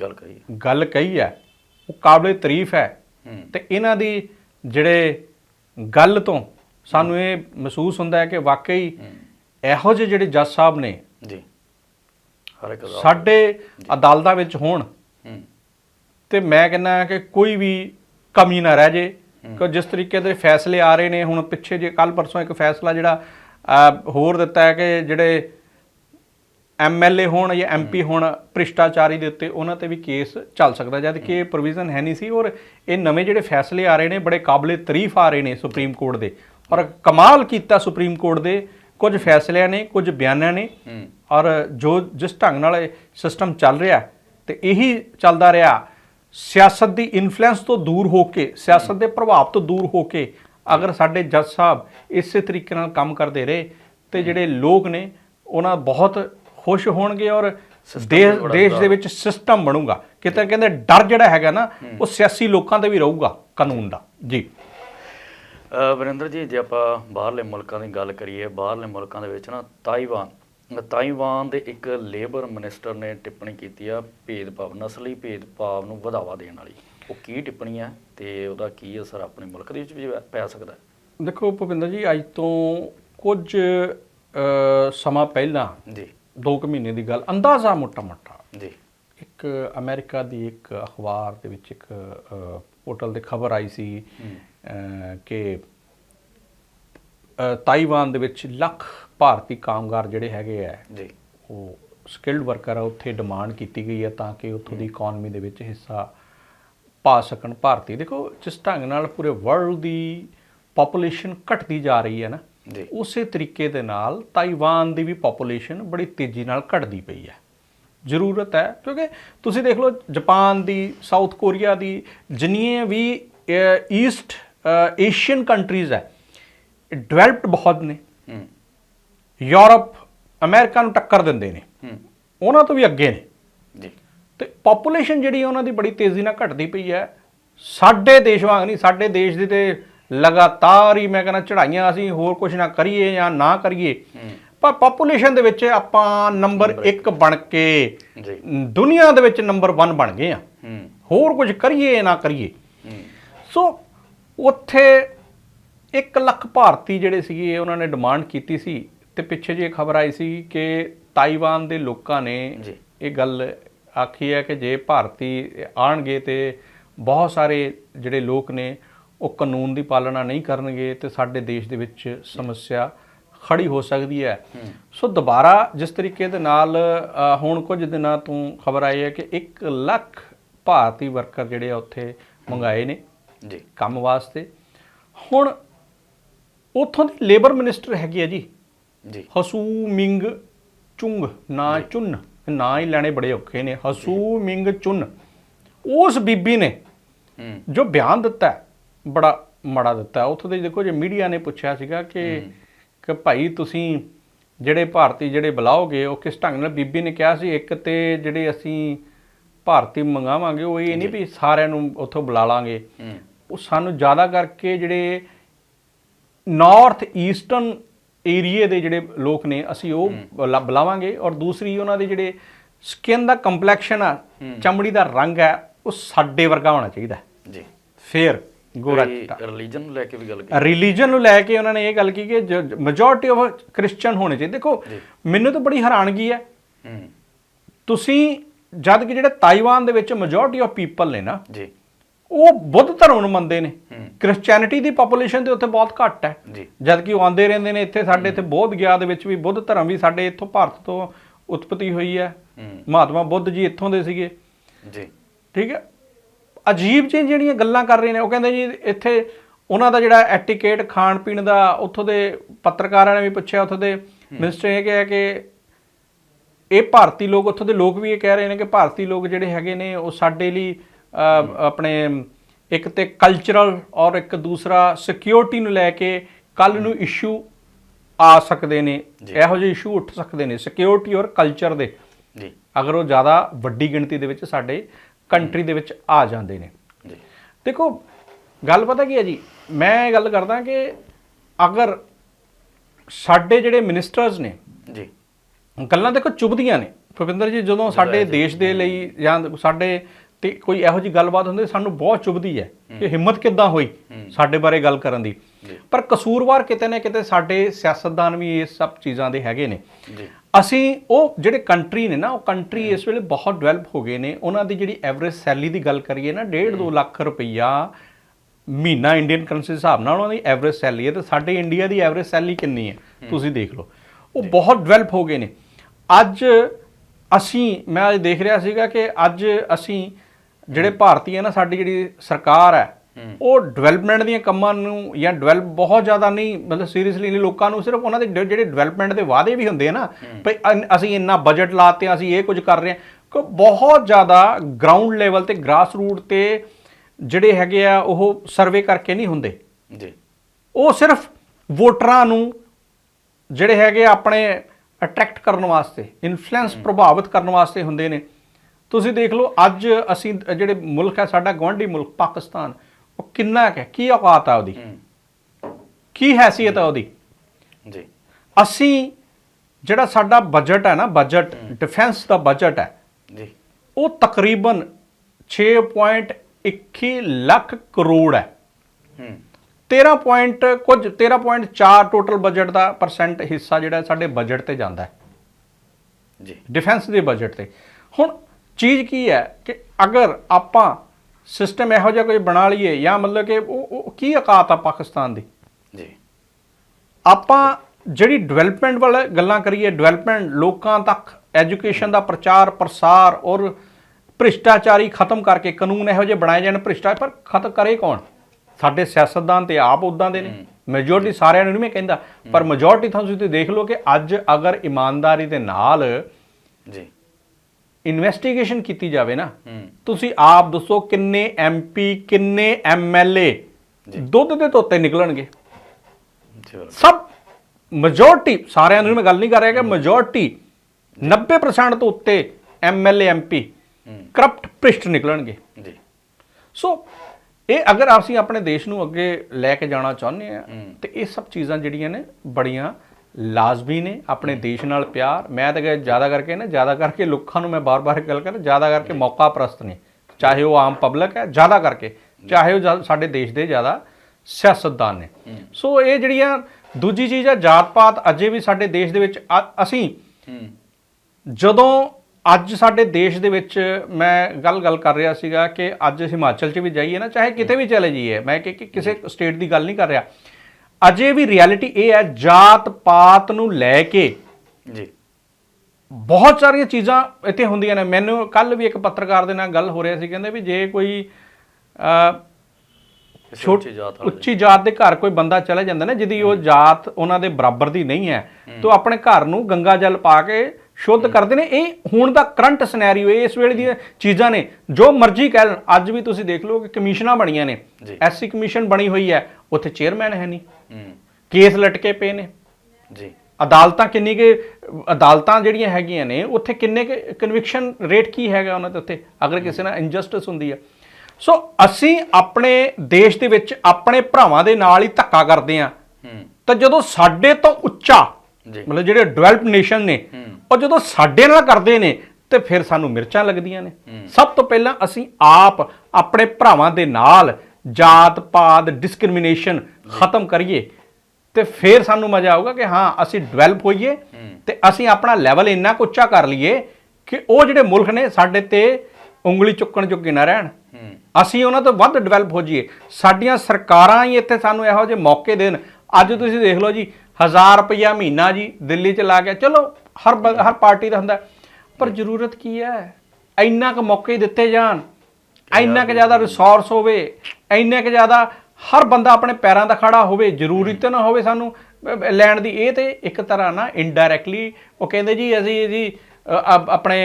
ਗੱਲ ਕਰੀ ਗੱਲ ਕਹੀ ਹੈ ਉਹ ਕਾਬਲੇ ਤਾਰੀਫ ਹੈ। ਤੇ ਇਹਨਾਂ ਦੀ ਜਿਹੜੇ ਗੱਲ ਤੋਂ ਸਾਨੂੰ ਇਹ ਮਹਿਸੂਸ ਹੁੰਦਾ ਹੈ ਕਿ ਵਾਕਈ ਇਹੋ ਜਿਹੇ ਜਿਹੜੇ ਜੱਜ ਸਾਹਿਬ ਨੇ ਜੀ। ਹਰ ਇੱਕ ਦਾ ਸਾਡੇ ਅਦਾਲਤਾਂ ਵਿੱਚ ਹੋਣ। ਤੇ ਮੈਂ ਕਹਿੰਦਾ ਕਿ ਕੋਈ ਵੀ ਕਮੀ ਨਾ ਰਹਿ ਜੇ। ਕਿ ਜਿਸ ਤਰੀਕੇ ਦੇ ਫੈਸਲੇ ਆ ਰਹੇ ਨੇ ਹੁਣ ਪਿੱਛੇ ਜੇ ਕੱਲ ਪਰਸੋਂ ਇੱਕ ਫੈਸਲਾ ਜਿਹੜਾ ਹੋਰ ਦਿੱਤਾ ਹੈ ਕਿ ਜਿਹੜੇ ਐਮਐਲਏ ਹੋਣ ਜਾਂ ਐਮਪੀ ਹੋਣ ਭ੍ਰਿਸ਼ਟਾਚਾਰੀ ਦੇ ਉੱਤੇ ਉਹਨਾਂ ਤੇ ਵੀ ਕੇਸ ਚੱਲ ਸਕਦਾ ਜਦ ਕਿ ਇਹ ਪ੍ਰੋਵੀਜ਼ਨ ਹੈ ਨਹੀਂ ਸੀ ਔਰ ਇਹ ਨਵੇਂ ਜਿਹੜੇ ਫੈਸਲੇ ਆ ਰਹੇ ਨੇ ਬੜੇ ਕਾਬਲੇ ਤਾਰੀਫ ਆ ਰਹੇ ਨੇ ਸੁਪਰੀਮ ਕੋਰਟ ਦੇ। ਔਰ ਕਮਾਲ ਕੀਤਾ ਸੁਪਰੀਮ ਕੋਰਟ ਦੇ ਕੁਝ ਫੈਸਲਿਆਂ ਨੇ ਕੁਝ ਬਿਆਨਾਂ ਨੇ। ਔਰ ਜੋ ਜਿਸ ਢੰਗ ਨਾਲ ਸਿਸਟਮ ਚੱਲ ਰਿਹਾ ਤੇ ਇਹੀ ਚੱਲਦਾ ਰਿਹਾ। ਸਿਆਸਤ ਦੀ ਇਨਫਲੂਐਂਸ ਤੋਂ ਦੂਰ ਹੋ ਕੇ ਸਿਆਸਤ ਦੇ ਪ੍ਰਭਾਵ ਤੋਂ ਦੂਰ ਹੋ ਕੇ ਅਗਰ ਸਾਡੇ ਜੱਜ ਸਾਹਿਬ ਇਸੇ ਤਰੀਕੇ ਨਾਲ ਕੰਮ ਕਰਦੇ ਰਹੇ ਤੇ ਜਿਹੜੇ ਲੋਕ ਨੇ ਉਹਨਾਂ ਬਹੁਤ ਖੁਸ਼ ਹੋਣਗੇ ਔਰ ਦੇਸ਼ ਦੇ ਵਿੱਚ ਸਿਸਟਮ ਬਣੂਗਾ। ਕਿਤੇ ਕਹਿੰਦੇ ਡਰ ਜਿਹੜਾ ਹੈਗਾ ਨਾ ਉਹ ਸਿਆਸੀ ਲੋਕਾਂ ਤੇ ਵੀ ਰਹੂਗਾ ਕਾਨੂੰਨ ਦਾ। ਜੀ। ਅ, ਵਰਿੰਦਰ ਜੀ ਜੇ ਆਪਾਂ ਬਾਹਰਲੇ ਮੁਲਕਾਂ ਦੀ ਗੱਲ ਕਰੀਏ ਬਾਹਰਲੇ ਮੁਲਕਾਂ ਦੇ ਵਿੱਚ ਨਾ ਤਾਈਵਾਨ ਤਾਈਵਾਨ ਦੇ ਇੱਕ ਲੇਬਰ ਮਿਨਿਸਟਰ ਨੇ ਟਿੱਪਣੀ ਕੀਤੀ ਆ ਭੇਦਭਾਵ ਨਸਲੀ ਭੇਦਭਾਵ ਨੂੰ ਵਧਾਵਾ ਦੇਣ ਵਾਲੀ। ਉਹ ਕੀ ਟਿੱਪਣੀ ਆ ਤੇ ਉਹਦਾ ਕੀ ਅਸਰ ਆਪਣੇ ਮੁਲਕ ਦੇ ਵਿੱਚ ਵੀ ਪੈ ਸਕਦਾ? ਦੇਖੋ ਭੁਪਿੰਦਰ ਜੀ ਅੱਜ ਤੋਂ ਕੁਝ ਸਮਾਂ ਪਹਿਲਾਂ ਜੀ। 2 ਕੁ ਮਹੀਨੇ ਦੀ ਗੱਲ ਅੰਦਾਜ਼ਾ ਮੋਟਾ ਮੋਟਾ ਜੀ। ਇੱਕ ਅਮਰੀਕਾ ਦੀ ਇੱਕ ਅਖਬਾਰ ਦੇ ਵਿੱਚ ਇੱਕ ਪੋਰਟਲ ਤੇ ਖਬਰ ਆਈ ਸੀ ਕਿ ਤਾਈਵਾਨ ਦੇ ਵਿੱਚ ਲੱਖ ਭਾਰਤੀ ਕਾਮਗਾਰ ਜਿਹੜੇ ਹੈਗੇ ਆ ਜੀ। ਉਹ ਸਕਿਲਡ ਵਰਕਰ ਆ ਉੱਥੇ ਡਿਮਾਂਡ ਕੀਤੀ ਗਈ ਹੈ ਤਾਂ ਕਿ ਉੱਥੋਂ ਦੀ ਇਕਨੋਮੀ ਦੇ ਵਿੱਚ ਹਿੱਸਾ ਪਾ ਸਕਣ ਭਾਰਤੀ। ਦੇਖੋ ਜਿਸ ਢੰਗ ਨਾਲ ਪੂਰੇ ਵਰਲਡ ਦੀ ਪੋਪੂਲੇਸ਼ਨ ਘਟਦੀ ਜਾ ਰਹੀ ਹੈ ਨਾ ਉਸੇ ਤਰੀਕੇ ਦੇ ਨਾਲ ਤਾਈਵਾਨ ਦੀ ਵੀ ਪੋਪੂਲੇਸ਼ਨ ਬੜੀ ਤੇਜ਼ੀ ਨਾਲ ਘਟਦੀ ਪਈ ਹੈ। ਜ਼ਰੂਰਤ ਹੈ ਕਿਉਂਕਿ ਤੁਸੀਂ ਦੇਖ ਲਓ ਜਾਪਾਨ ਦੀ ਸਾਊਥ ਕੋਰੀਆ ਦੀ ਜਿੰਨੀਆਂ ਵੀ ਈਸਟ ਏਸ਼ੀਅਨ ਕੰਟਰੀਜ਼ ਹੈ ਡਿਵੈਲਪਡ ਬਹੁਤ ਨੇ। ਹੂੰ। ਯੂਰਪ ਅਮਰੀਕਾ ਨੂੰ ਟੱਕਰ ਦਿੰਦੇ ਨੇ। ਹੂੰ। ਉਹਨਾਂ ਤੋਂ ਵੀ ਅੱਗੇ ਨੇ। ਜੀ। ਤੇ ਪੋਪੂਲੇਸ਼ਨ ਜਿਹੜੀ ਉਹਨਾਂ ਦੀ ਬੜੀ ਤੇਜ਼ੀ ਨਾਲ ਘਟਦੀ ਪਈ ਹੈ। ਸਾਡੇ ਦੇਸ਼ ਵਾਂਗ ਨਹੀਂ ਸਾਡੇ ਦੇਸ਼ ਦੀ ਤੇ ਲਗਾਤਾਰ ਹੀ ਮੈਂ ਕਹਿੰਦਾ ਚੜਾਈਆਂ ਅਸੀਂ ਹੋਰ ਕੁਝ ਨਾ ਕਰੀਏ ਜਾਂ ਨਾ ਕਰੀਏ। ਪਰ ਪੋਪੂਲੇਸ਼ਨ ਦੇ ਵਿੱਚ ਆਪਾਂ ਨੰਬਰ 1 ਬਣ ਕੇ ਜੀ। ਦੁਨੀਆ ਦੇ ਵਿੱਚ ਨੰਬਰ 1 ਬਣ ਗਏ ਆ ਹੂੰ। ਹੋਰ ਕੁਝ ਕਰੀਏ ਨਾ ਕਰੀਏ। ਹੂੰ। ਸੋ ਉੱਥੇ 1 ਲੱਖ ਭਾਰਤੀ ਜਿਹੜੇ ਸੀਗੇ ਉਹਨਾਂ ਨੇ ਡਿਮਾਂਡ ਕੀਤੀ ਸੀ ਤੇ ਪਿੱਛੇ ਜੇ ਖਬਰ ਆਈ ਸੀ ਕਿ ਤਾਈਵਾਨ ਦੇ ਲੋਕਾਂ ਨੇ ਇਹ ਗੱਲ ਆਖੀ ਹੈ ਕਿ ਜੇ ਭਾਰਤੀ ਆਣਗੇ ਤੇ ਬਹੁਤ ਸਾਰੇ ਜਿਹੜੇ ਲੋਕ ਨੇ ਉਹ ਕਾਨੂੰਨ ਦੀ ਪਾਲਣਾ ਨਹੀਂ ਕਰਨਗੇ ਤੇ ਸਾਡੇ ਦੇਸ਼ ਦੇ ਵਿੱਚ ਸਮੱਸਿਆ ਖੜੀ ਹੋ ਸਕਦੀ ਹੈ। ਸੋ ਦੁਬਾਰਾ ਜਿਸ ਤਰੀਕੇ ਦੇ ਨਾਲ ਹੁਣ ਕੁਝ ਦਿਨਾਂ ਤੋਂ ਖਬਰ ਆਈ ਹੈ ਕਿ 1 ਲੱਖ ਭਾਰਤੀ ਵਰਕਰ ਜਿਹੜੇ ਆ ਉੱਥੇ ਮੰਗਾਏ ਨੇ ਜੀ। ਕੰਮ ਵਾਸਤੇ। ਹੁਣ ਉੱਥੋਂ ਦੀ ਲੇਬਰ ਮਿਨਿਸਟਰ ਹੈਗੀ ਆ ਜੀ। ਜੀ। ਹਸੂ ਮਿੰਗ ਚੁੰਗ ਨਾ ਚੁੰਨ ਨਾ ਹੀ ਲੈਣੇ ਬੜੇ ਔਖੇ ਨੇ। ਹਸੂ ਮਿੰਗ ਚੁੰਨ। ਉਸ ਬੀਬੀ ਨੇ ਹੂੰ। ਜੋ ਬਿਆਨ ਦਿੱਤਾ ਹੈ, ਬੜਾ ਮਾੜਾ ਦਿੱਤਾ ਹੈ। ਉੱਥੋਂ ਦੇ ਦੇਖੋ ਜੇ ਮੀਡੀਆ ਨੇ ਪੁੱਛਿਆ ਸੀਗਾ ਕਿ ਕਿ ਭਾਈ ਤੁਸੀਂ ਜਿਹੜੇ ਭਾਰਤੀ ਜਿਹੜੇ ਬੁਲਾਓਗੇ ਉਹ ਕਿਸ ਢੰਗ ਨਾਲ? ਬੀਬੀ ਨੇ ਕਿਹਾ ਸੀ ਇੱਕ ਤੇ ਜਿਹੜੇ ਅਸੀਂ ਭਾਰਤੀ ਮੰਗਾਵਾਂਗੇ ਉਹ ਇਹ ਨਹੀਂ ਵੀ ਸਾਰਿਆਂ ਨੂੰ ਉੱਥੋਂ ਬੁਲਾ ਲਾਂਗੇ। ਹੂੰ। ਉਹ ਸਾਨੂੰ ਜ਼ਿਆਦਾ ਕਰਕੇ ਜਿਹੜੇ ਨਾਰਥ ਈਸਟਰਨ ਏਰੀਏ ਦੇ ਜਿਹੜੇ ਲੋਕ ਨੇ ਅਸੀਂ ਉਹ ਬੁਲਾ- ਬੁਲਾਵਾਂਗੇ ਔਰ ਦੂਸਰੀ ਉਹਨਾਂ ਦੇ ਜਿਹੜੇ ਸਕਿਨ ਦਾ ਕੰਪਲੈਕਸ਼ਨ ਆ ਚਮੜੀ ਦਾ ਰੰਗ ਹੈ ਉਹ ਸਾਡੇ ਵਰਗਾ ਹੋਣਾ ਚਾਹੀਦਾ ਜੀ। ਫੇਰ ਗੋਰਾ ਚਿੱਟਾ। ਰਿਲੀਜਨ ਨੂੰ ਲੈ ਕੇ ਵੀ ਗੱਲ ਕੀਤੀ। ਰਿਲੀਜਨ ਨੂੰ ਲੈ ਕੇ ਉਹਨਾਂ ਨੇ ਇਹ ਗੱਲ ਕੀ ਕਿ ਮੈਜੋਰਟੀ ਆਫ ਕ੍ਰਿਸਚੀਅਨ ਹੋਣੇ ਚਾਹੀਦੇ। ਦੇਖੋ ਮੈਨੂੰ ਤਾਂ ਬੜੀ ਹੈਰਾਨਗੀ ਹੂੰ। ਤੁਸੀਂ ਜਦ ਕਿ ਜਿਹੜੇ ਤਾਈਵਾਨ ਦੇ ਵਿੱਚ ਮੈਜੋਰਟੀ ਆਫ ਪੀਪਲ ਨੇ ਨਾ ਜੀ। ਉਹ ਬੁੱਧ ਧਰਮ ਨੂੰ ਮੰਨਦੇ ਨੇ। ਕ੍ਰਿਸਚੀਅਨਿਟੀ ਦੀ ਪੋਪੂਲੇਸ਼ਨ ਤੇ ਉੱਥੇ ਬਹੁਤ ਘੱਟ ਹੈ। ਜਦ ਕਿ ਉਹ ਆਉਂਦੇ ਰਹਿੰਦੇ ਨੇ ਇੱਥੇ ਸਾਡੇ ਇੱਥੇ ਬੋਧ ਗਿਆ ਦੇ ਵਿੱਚ ਵੀ ਬੁੱਧ ਧਰਮ ਵੀ ਸਾਡੇ ਇੱਥੋਂ ਭਾਰਤ ਤੋਂ ਉਤਪਤੀ ਹੋਈ ਹੈ। ਮਹਾਤਮਾ ਬੁੱਧ ਜੀ ਇੱਥੋਂ ਦੇ ਸੀਗੇ। ਜੀ। ਠੀਕ ਹੈ? ਅਜੀਬ ਜਿਹੀ ਜਿਹੜੀਆਂ ਗੱਲਾਂ ਕਰ ਰਹੇ ਨੇ ਉਹ ਕਹਿੰਦੇ ਜੀ ਇੱਥੇ ਉਹਨਾਂ ਦਾ ਜਿਹੜਾ ਐਟੀਕੇਟ ਖਾਣ ਪੀਣ ਦਾ ਉੱਥੋਂ ਦੇ ਪੱਤਰਕਾਰਾਂ ਨੇ ਵੀ ਪੁੱਛਿਆ ਉੱਥੋਂ ਦੇ ਮਿਨਿਸਟਰ ਇਹ ਕਿਹਾ ਕਿ ਇਹ ਭਾਰਤੀ ਲੋਕ ਉੱਥੋਂ ਦੇ ਲੋਕ ਵੀ ਇਹ ਕਹਿ ਰਹੇ ਨੇ ਕਿ ਭਾਰਤੀ ਲੋਕ ਜਿਹੜੇ ਹੈਗੇ ਨੇ ਉਹ ਸਾਡੇ ਲਈ ਆਪਣੇ ਇੱਕ ਤੇ ਕਲਚਰਲ ਔਰ ਇੱਕ ਦੂਸਰਾ ਸਿਕਿਉਰਿਟੀ ਨੂੰ ਲੈ ਕੇ ਕੱਲ ਨੂੰ ਇਸ਼ੂ ਆ ਸਕਦੇ ਨੇ ਇਹੋ ਜਿਹੇ ਇਸ਼ੂ ਉੱਠ ਸਕਦੇ ਨੇ ਸਿਕਿਉਰਿਟੀ ਔਰ ਕਲਚਰ ਦੇ। ਜੀ। ਅਗਰ ਉਹ ਜ਼ਿਆਦਾ ਵੱਡੀ ਗਿਣਤੀ ਦੇ ਵਿੱਚ ਸਾਡੇ ਕੰਟਰੀ ਦੇ ਵਿੱਚ ਆ ਜਾਂਦੇ ਨੇ। ਜੀ। ਦੇਖੋ ਗੱਲ ਪਤਾ ਕੀ ਹੈ ਜੀ? ਮੈਂ ਇਹ ਗੱਲ ਕਰਦਾ ਕਿ ਅਗਰ ਸਾਡੇ ਜਿਹੜੇ ਮਿਨਿਸਟਰਸ ਨੇ ਜੀ। ਗੱਲਾਂ ਦੇਖੋ ਚੁਭਦੀਆਂ ਨੇ। ਭੁਪਿੰਦਰ ਜੀ ਜਦੋਂ ਸਾਡੇ ਦੇਸ਼ ਦੇ ਲਈ ਜਾਂ ਸਾਡੇ ਤੇ ਕੋਈ ਇਹੋ ਜੀ ਗੱਲਬਾਤ ਹੁੰਦੀ ਸਾਨੂੰ ਬਹੁਤ ਚੁਭਦੀ ਹੈ ਕਿ ਹਿੰਮਤ ਕਿੱਦਾਂ ਹੋਈ ਸਾਡੇ ਬਾਰੇ ਗੱਲ ਕਰਨ ਦੀ। ਪਰ ਕਸੂਰਵਾਰ ਕਿਤੇ ਨਾ ਕਿਤੇ ਸਾਡੇ ਸਿਆਸਤਦਾਨ ਵੀ ਇਸ ਸਭ ਚੀਜ਼ਾਂ ਦੇ ਹੈਗੇ ਨੇ। ਅਸੀਂ ਉਹ ਜਿਹੜੇ ਕੰਟਰੀ ਨੇ ਨਾ ਉਹ ਕੰਟਰੀ ਇਸ ਵੇਲੇ ਬਹੁਤ ਡਿਵੈਲਪ ਹੋ ਗਏ ਨੇ। ਉਹਨਾਂ ਦੀ ਜਿਹੜੀ ਐਵਰੇਜ ਸੈਲਰੀ ਦੀ ਗੱਲ ਕਰੀਏ ਨਾ 1.5 2 ਲੱਖ ਰੁਪਈਆ ਮਹੀਨਾ ਇੰਡੀਅਨ ਕਰੰਸੀ ਦੇ ਹਿਸਾਬ ਨਾਲ ਉਹਨਾਂ ਦੀ ਐਵਰੇਜ ਸੈਲਰੀ ਹੈ ਤੇ ਸਾਡੇ ਇੰਡੀਆ ਦੀ ਐਵਰੇਜ ਸੈਲਰੀ ਕਿੰਨੀ ਹੈ ਤੁਸੀਂ ਦੇਖ ਲਓ। ਉਹ ਬਹੁਤ ਡਿਵੈਲਪ ਹੋ ਗਏ ਨੇ। ਅੱਜ ਅਸੀਂ ਮੈਂ ਅੱਜ ਦੇਖ ਰਿਹਾ ਸੀਗਾ ਕਿ ਅੱਜ ਅਸੀਂ ਜਿਹੜੇ ਭਾਰਤੀ ਹੈ ਨਾ ਸਾਡੀ ਜਿਹੜੀ ਸਰਕਾਰ ਹੈ ਉਹ ਡਿਵੈਲਪਮੈਂਟ ਦੀਆਂ ਕੰਮਾਂ ਨੂੰ ਜਾਂ ਡਿਵੈਲਪ ਬਹੁਤ ਜ਼ਿਆਦਾ ਨਹੀਂ ਮਤਲਬ ਸੀਰੀਅਸਲੀ ਨਹੀਂ ਲੋਕਾਂ ਨੂੰ ਸਿਰਫ ਉਹਨਾਂ ਦੇ ਜਿਹੜੇ ਡਿਵੈਲਪਮੈਂਟ ਦੇ ਵਾਅਦੇ ਵੀ ਹੁੰਦੇ ਆ ਨਾ ਭਈ ਅਸੀਂ ਇੰਨਾ ਬਜਟ ਲਾਤੇ ਅਸੀਂ ਇਹ ਕੁਝ ਕਰ ਰਹੇ ਹਾਂ ਕਿ ਬਹੁਤ ਜ਼ਿਆਦਾ ਗਰਾਊਂਡ ਲੈਵਲ ਤੇ ਗ੍ਰਾਸ ਰੂਟ ਤੇ ਜਿਹੜੇ ਹੈਗੇ ਆ ਉਹ ਸਰਵੇ ਕਰਕੇ ਨਹੀਂ ਹੁੰਦੇ। ਜੀ। ਉਹ ਸਿਰਫ ਵੋਟਰਾਂ ਨੂੰ ਜਿਹੜੇ ਹੈਗੇ ਆ ਆਪਣੇ ਅਟਰੈਕਟ ਕਰਨ ਵਾਸਤੇ ਇਨਫਲੂਐਂਸ ਪ੍ਰਭਾਵਿਤ ਕਰਨ ਵਾਸਤੇ ਹੁੰਦੇ ਨੇ। ਤੁਸੀਂ ਦੇਖ ਲਓ ਅੱਜ ਅਸੀਂ ਜਿਹੜੇ ਮੁਲਕ ਹੈ ਸਾਡਾ ਗਵਾਂਢੀ ਮੁਲਕ ਪਾਕਿਸਤਾਨ ਉਹ ਕਿੰਨਾ ਕੁ ਹੈ? ਕੀ ਔਕਾਤ ਆ ਉਹਦੀ? ਕੀ ਹੈਸੀਅਤ ਆ ਉਹਦੀ? ਜੀ। ਅਸੀਂ ਜਿਹੜਾ ਸਾਡਾ ਬਜਟ ਹੈ ਨਾ ਬਜਟ ਡਿਫੈਂਸ ਦਾ ਬਜਟ ਹੈ ਜੀ। ਉਹ ਤਕਰੀਬਨ 6.21 ਲੱਖ ਕਰੋੜ ਹੈ। ਹੂੰ। 13 ਪੁਆਇੰਟ ਕੁਝ 13.4 ਟੋਟਲ ਬਜਟ ਦਾ ਪਰਸੈਂਟ ਹਿੱਸਾ ਜਿਹੜਾ ਸਾਡੇ ਬਜਟ ਤੇ ਜਾਂਦਾ ਹੈ। ਜੀ। ਡਿਫੈਂਸ ਦੇ ਬਜਟ ਤੇ। ਹੁਣ ਚੀਜ਼ ਕੀ ਹੈ ਕਿ ਅਗਰ ਆਪਾਂ ਸਿਸਟਮ ਇਹੋ ਜਿਹਾ ਕੋਈ ਬਣਾ ਲਈਏ ਜਾਂ ਮਤਲਬ ਕਿ ਉਹ ਕੀ ਔਕਾਤ ਆ ਪਾਕਿਸਤਾਨ ਦੀ? ਜੀ। ਆਪਾਂ ਜਿਹੜੀ ਡਿਵੈਲਪਮੈਂਟ ਵਾਲੇ ਗੱਲਾਂ ਕਰੀਏ ਡਿਵੈਲਪਮੈਂਟ ਲੋਕਾਂ ਤੱਕ ਐਜੂਕੇਸ਼ਨ ਦਾ ਪ੍ਰਚਾਰ ਪ੍ਰਸਾਰ ਔਰ ਭ੍ਰਿਸ਼ਟਾਚਾਰੀ ਖਤਮ ਕਰਕੇ ਕਾਨੂੰਨ ਇਹੋ ਜਿਹੇ ਬਣਾਏ ਜਾਣ ਭ੍ਰਿਸ਼ਟਾਚਾਰ ਪਰ ਖਤਮ ਕਰੇ ਕੌਣ? ਸਾਡੇ ਸਿਆਸਤਦਾਨ ਤੇ ਆਪ ਉਦਾਂ ਦੇ ਨੇ। ਮੈਜੋਰਟੀ ਸਾਰਿਆਂ ਨੂੰ ਨਹੀਂ ਮੈਂ ਕਹਿੰਦਾ ਪਰ ਮੈਜੋਰਟੀ ਤੁਹਾਨੂੰ ਤੁਸੀਂ ਦੇਖ ਲਓ ਕਿ ਅੱਜ ਅਗਰ ਇਮਾਨਦਾਰੀ ਦੇ ਨਾਲ ਜੀ। ਇਨਵੈਸਟੀਗੇਸ਼ਨ ਕੀਤੀ ਜਾਵੇ ਨਾ ਤੁਸੀਂ ਆਪ ਦੱਸੋ ਕਿੰਨੇ ਐਮਪੀ ਕਿੰਨੇ ਐਮਐਲਏ ਦੁੱਧ ਦੇ ਤੋਤੇ ਨਿਕਲਣਗੇ। ਸਭ ਮੈਜੋਰਟੀ ਸਾਰਿਆਂ ਨੂੰ ਮੈਂ ਗੱਲ ਨਹੀਂ ਕਰ ਰਿਹਾ ਕਿ ਮੈਜੋਰਟੀ 90% ਤੋਂ ਉੱਤੇ ਐਮਐਲਏ ਐਮਪੀ ਕਰਪਟ ਭ੍ਰਿਸ਼ਟ ਨਿਕਲਣਗੇ। ਜੀ। ਸੋ ਇਹ ਅਗਰ ਅਸੀਂ ਆਪਣੇ ਦੇਸ਼ ਨੂੰ ਅੱਗੇ ਲੈ ਕੇ ਜਾਣਾ ਚਾਹੁੰਦੇ ਆ ਤੇ ਇਹ ਸਭ ਚੀਜ਼ਾਂ ਜਿਹੜੀਆਂ ਨੇ ਬੜੀਆਂ ਲਾਜ਼ਮੀ ਨੇ ਆਪਣੇ ਦੇਸ਼ ਨਾਲ ਪਿਆਰ। ਮੈਂ ਤਾਂ ਕਹੇ ਜ਼ਿਆਦਾ ਕਰਕੇ ਨਾ ਜ਼ਿਆਦਾ ਕਰਕੇ ਲੋਕਾਂ ਨੂੰ ਮੈਂ ਬਾਰ-ਬਾਰ ਗੱਲ ਕਰ ਜ਼ਿਆਦਾ ਕਰਕੇ ਮੌਕਾ ਪ੍ਰਸਤ ਨੇ ਚਾਹੇ ਉਹ ਆਮ ਪਬਲਿਕ ਹੈ ਜ਼ਿਆਦਾ ਕਰਕੇ। ਚਾਹੇ ਉਹ ਸਾਡੇ ਦੇਸ਼ ਦੇ ਜ਼ਿਆਦਾ ਸਿਆਸਤਦਾਨ ਨੇ। ਸੋ ਇਹ ਜਿਹੜੀਆਂ ਦੂਜੀ ਚੀਜ਼ ਹੈ ਜਾਤ ਪਾਤ ਅਜੇ ਵੀ ਸਾਡੇ ਦੇਸ਼ ਦੇ ਵਿੱਚ ਅਸੀਂ ਜਦੋਂ ਅੱਜ ਸਾਡੇ ਦੇਸ਼ ਦੇ ਵਿੱਚ ਮੈਂ ਗੱਲ ਗੱਲ ਕਰ ਰਿਹਾ ਸੀਗਾ ਕਿ ਅੱਜ ਹਿਮਾਚਲ 'ਚ ਵੀ ਜਾਈਏ ਨਾ ਚਾਹੇ ਕਿਤੇ ਵੀ ਚਲੇ ਜਾਈਏ। ਮੈਂ ਕਿ ਕਿਸੇ ਸਟੇਟ ਦੀ ਗੱਲ ਨਹੀਂ ਕਰ ਰਿਹਾ। ਅਜੇ ਵੀ ਰਿਐਲਿਟੀ ਇਹ ਹੈ ਜਾਤ ਪਾਤ ਨੂੰ ਲੈ ਕੇ ਜੀ। ਬਹੁਤ ਸਾਰੀਆਂ ਚੀਜ਼ਾਂ ਇੱਥੇ ਹੁੰਦੀਆਂ ਨੇ। ਮੈਨੂੰ ਕੱਲ ਵੀ ਇੱਕ ਪੱਤਰਕਾਰ ਦੇ ਨਾਲ ਗੱਲ ਹੋ ਰਿਹਾ ਸੀ ਕਹਿੰਦੇ ਵੀ ਜੇ ਕੋਈ ਉੱਚੀ ਜਾਤ ਵਾਲੇ। ਉੱਚੀ ਜਾਤ ਦੇ ਘਰ ਕੋਈ ਬੰਦਾ ਚਲਾ ਜਾਂਦਾ ਨਾ ਜਿਹਦੀ ਉਹ ਜਾਤ ਉਹਨਾਂ ਦੇ ਬਰਾਬਰ ਦੀ ਨਹੀਂ ਹੈ ਤਾਂ ਆਪਣੇ ਘਰ ਨੂੰ ਗੰਗਾ ਜਲ ਪਾ ਕੇ ਸ਼ੁੱਧ ਕਰਦੇ ਨੇ। ਇਹ ਹੁਣ ਦਾ ਕਰੰਟ ਸਿਨੈਰੀਓ ਇਸ ਵੇਲੇ ਦੀਆਂ ਚੀਜ਼ਾਂ ਨੇ। ਜੋ ਮਰਜ਼ੀ ਕਹਿ ਲੈਣ ਅੱਜ ਵੀ ਤੁਸੀਂ ਦੇਖ ਲਓ ਕਿ ਕਮਿਸ਼ਨਾਂ ਬਣੀਆਂ ਨੇ। ਐਸਸੀ ਕਮਿਸ਼ਨ ਬਣੀ ਹੋਈ ਹੈ ਉੱਥੇ ਚੇਅਰਮੈਨ ਹੈ ਨਹੀਂ। ਕੇਸ ਲਟਕੇ ਪਏ ਨੇ। ਜੀ। ਅਦਾਲਤਾਂ ਕਿੰਨੀ ਕਿ ਅਦਾਲਤਾਂ ਜਿਹੜੀਆਂ ਹੈਗੀਆਂ ਨੇ ਉੱਥੇ ਕਿੰਨੇ ਕਿ ਕਨਵਿਕਸ਼ਨ ਰੇਟ ਕੀ ਹੈਗਾ ਉਹਨਾਂ ਦੇ ਉੱਤੇ? ਅਗਰ ਕਿਸੇ ਨਾਲ ਇਨਜਸਟਿਸ ਹੁੰਦੀ ਹੈ ਸੋ ਅਸੀਂ ਆਪਣੇ ਦੇਸ਼ ਦੇ ਵਿੱਚ ਆਪਣੇ ਭਰਾਵਾਂ ਦੇ ਨਾਲ ਹੀ ਧੱਕਾ ਕਰਦੇ ਹੂੰ। ਤਾਂ ਜਦੋਂ ਸਾਡੇ ਤੋਂ ਉੱਚਾ ਮਤਲਬ ਜਿਹੜੇ ਡਿਵੈਲਪਡ ਨੇਸ਼ਨ ਨੇ ਉਹ ਜਦੋਂ ਸਾਡੇ ਨਾਲ ਕਰਦੇ ਨੇ ਤੇ ਫਿਰ ਸਾਨੂੰ ਮਿਰਚਾਂ ਲੱਗਦੀਆਂ ਨੇ। ਸਭ ਤੋਂ ਪਹਿਲਾਂ ਅਸੀਂ ਆਪ ਆਪਣੇ ਭਰਾਵਾਂ ਦੇ ਨਾਲ ਜਾਤ ਪਾਤ ਡਿਸਕ੍ਰਿਮੀਨੇਸ਼ਨ ਖਤਮ ਕਰੀਏ ਤੇ ਫਿਰ ਸਾਨੂੰ ਮਜ਼ਾ ਆਊਗਾ ਕਿ ਹਾਂ ਅਸੀਂ ਡਿਵੈਲਪ ਹੋਈਏ। ਤੇ ਅਸੀਂ ਆਪਣਾ ਲੈਵਲ ਇੰਨਾ ਕੁ ਉੱਚਾ ਕਰ ਲਈਏ ਕਿ ਉਹ ਜਿਹੜੇ ਮੁਲਕ ਨੇ ਸਾਡੇ ਤੇ ਉਂਗਲੀ ਚੁੱਕਣ ਜੋਗੇ ਨਾ ਰਹਿਣ। ਅਸੀਂ ਉਹਨਾਂ ਤੋਂ ਵੱਧ ਡਿਵੈਲਪ ਹੋ ਜਾਈਏ। ਸਾਡੀਆਂ ਸਰਕਾਰਾਂ ਹੀ ਇੱਥੇ ਸਾਨੂੰ ਇਹੋ ਜਿਹੇ ਮੌਕੇ ਦੇਣ। ਅੱਜ ਤੁਸੀਂ ਦੇਖ ਲਓ ਜੀ 1000 ਰੁਪਇਆ ਮਹੀਨਾ ਜੀ ਦਿੱਲੀ ਚ ਲਾ ਕੇ। ਚਲੋ ਹਰ ਹਰ ਪਾਰਟੀ ਦਾ ਹੁੰਦਾ। ਪਰ ਜ਼ਰੂਰਤ ਕੀ ਹੈ? ਇੰਨਾ ਕੁ ਮੌਕੇ ਦਿੱਤੇ ਜਾਣ। ਇੰਨਾ ਕੁ ਜ਼ਿਆਦਾ ਰਿਸੋਰਸ ਹੋਵੇ ਇੰਨਾ ਕੁ ਜ਼ਿਆਦਾ ਹਰ ਬੰਦਾ ਆਪਣੇ ਪੈਰਾਂ ਦਾ ਖੜਾ ਹੋਵੇ ਜ਼ਰੂਰੀ ਤਾਂ ਨਾ ਹੋਵੇ ਸਾਨੂੰ ਲੈਣ ਦੀ। ਇਹ ਤੇ ਇੱਕ ਤਰ੍ਹਾਂ ਨਾ ਇਨਡਾਇਰੈਕਟਲੀ ਉਹ ਕਹਿੰਦੇ ਜੀ ਅਸੀਂ ਜੀ ਆਪਣੇ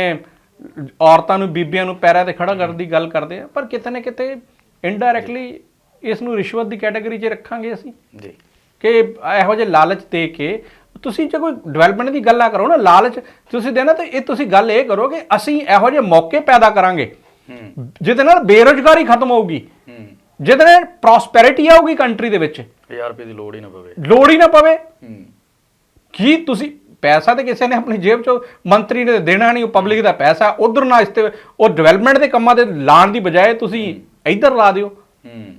ਔਰਤਾਂ ਨੂੰ ਬੀਬੀਆਂ ਨੂੰ ਪੈਰਾਂ ਤੇ ਖੜਾ ਕਰਨ ਦੀ ਗੱਲ ਕਰਦੇ ਆ ਪਰ ਕਿਤੇ ਨਾ ਕਿਤੇ ਇਨਡਾਇਰੈਕਟਲੀ ਇਸ ਨੂੰ ਰਿਸ਼ਵਤ ਦੀ ਕੈਟਾਗਰੀ 'ਚ ਰੱਖਾਂਗੇ ਅਸੀਂ। ਜੀ। ਕਿ ਇਹੋ ਜਿਹੇ ਲਾਲਚ ਦੇ ਕੇ ਤੁਸੀਂ ਜੇ ਕੋਈ ਡਿਵੈਲਪਮੈਂਟ ਦੀ ਗੱਲਾਂ ਕਰੋ ਨਾ ਲਾਲਚ ਤੁਸੀਂ ਦੇਣਾ ਤੇ ਇਹ ਤੁਸੀਂ ਗੱਲ ਇਹ ਕਰੋ ਕਿ ਅਸੀਂ ਇਹੋ ਜਿਹੇ ਮੌਕੇ ਪੈਦਾ ਕਰਾਂਗੇ ਜਿਹਦੇ ਨਾਲ ਬੇਰੋਜ਼ਗਾਰੀ ਖਤਮ ਹੋਊਗੀ। ਜਿਹਦੇ ਨਾਲ ਪ੍ਰੋਸਪੈਰਿਟੀ ਆਊਗੀ ਕੰਟਰੀ ਦੇ ਵਿੱਚ। 1000 ਰੁਪਏ ਦੀ ਲੋੜ ਹੀ ਨਾ ਪਵੇ। ਲੋੜ ਹੀ ਨਾ ਪਵੇ। ਕੀ ਤੁਸੀਂ ਪੈਸਾ ਤੇ ਕਿਸੇ ਨੇ ਆਪਣੀ ਜੇਬ ਚੋਂ ਮੰਤਰੀ ਨੇ ਦੇਣਾ ਨਹੀਂ ਉਹ ਪਬਲਿਕ ਦਾ ਪੈਸਾ ਉਧਰ ਨਾ ਇਸ ਤੇ ਉਹ ਡਿਵੈਲਪਮੈਂਟ ਦੇ ਕੰਮਾਂ ਦੇ ਲਾਣ ਦੀ ਬਜਾਏ ਤੁਸੀਂ ਇੱਧਰ ਲਾ ਦਿਓ।